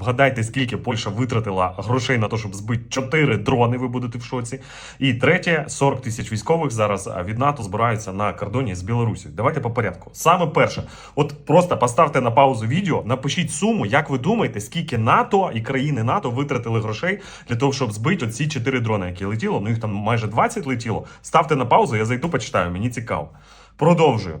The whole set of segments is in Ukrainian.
Вгадайте, скільки Польща витратила грошей на те, щоб збити 4 дрони. Ви будете в шоці. І третє, 40 тисяч військових зараз від НАТО збираються на кордоні з Білорусі. Давайте по порядку. Саме перше, от просто поставте на паузу відео, напишіть суму, як ви думаєте, скільки НАТО і країни НАТО витратили грошей для того, щоб збити оці 4 дрони, які летіло. Ну їх там майже 20 летіло. Ставте на паузу, я зайду, почитаю. Мені цікаво. Продовжую.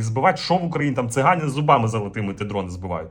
їх збивати. Що в Україні там цигані з зубами золотими ті дрони збивають.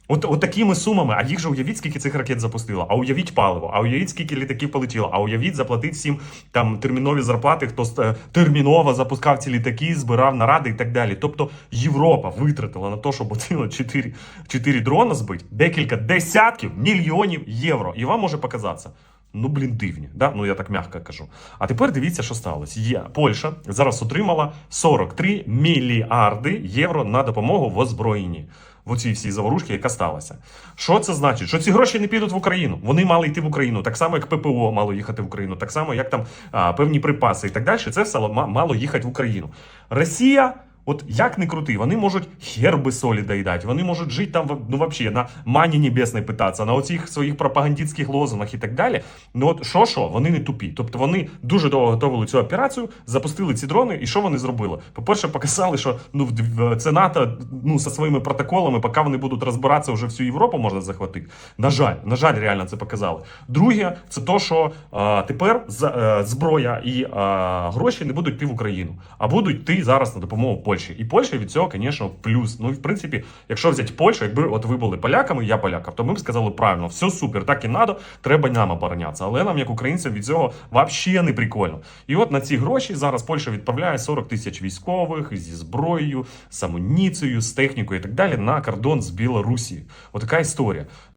От, от такими сумами, а їх же уявіть, скільки цих ракет запустило, а уявіть паливо, а уявіть, скільки літаків полетіло, а уявіть, заплатить всім там термінові зарплати, хто е, терміново запускав ці літаки, збирав наради і так далі. Тобто Європа витратила на те, щоб оціло 4, 4 дрона збити, декілька десятків мільйонів євро. І вам може показатися. Ну, блін, дивні, да? ну я так м'яко кажу. А тепер дивіться, що сталося. Є Польща зараз отримала 43 мільярди євро на допомогу в озброєнні. В оцій всій заворушці, яка сталася. Що це значить? Що ці гроші не підуть в Україну? Вони мали йти в Україну, так само, як ППО мало їхати в Україну, так само, як там а, певні припаси і так далі. Це все мало їхати в Україну. Росія. От як не крути, вони можуть герби солі доїдати, вони можуть жити там ну, вообще, на мані небесної питатися, на оцих своїх пропагандистських лозунгах і так далі. Ну от що що, вони не тупі. Тобто вони дуже довго готували цю операцію, запустили ці дрони, і що вони зробили? По-перше, показали, що ну це НАТО ну зі своїми протоколами, поки вони будуть розбиратися, вже всю Європу можна захватити. На жаль, на жаль, реально це показали. Друге, це то, що а, тепер е, зброя і а, гроші не будуть йти в Україну, а будуть йти зараз на допомогу Польщі. І Польща від цього, звісно, плюс. Ну в принципі, якщо взяти Польщу, якби от ви були поляками, я полякав, то ми б сказали правильно, все супер, так і надо, треба нам оборонятися. Але нам, як українцям, від цього взагалі не прикольно. І от на ці гроші зараз Польща відправляє 40 тисяч військових зі зброєю, з амуніцією, з технікою і так далі на кордон з Білорусі. Отака історія.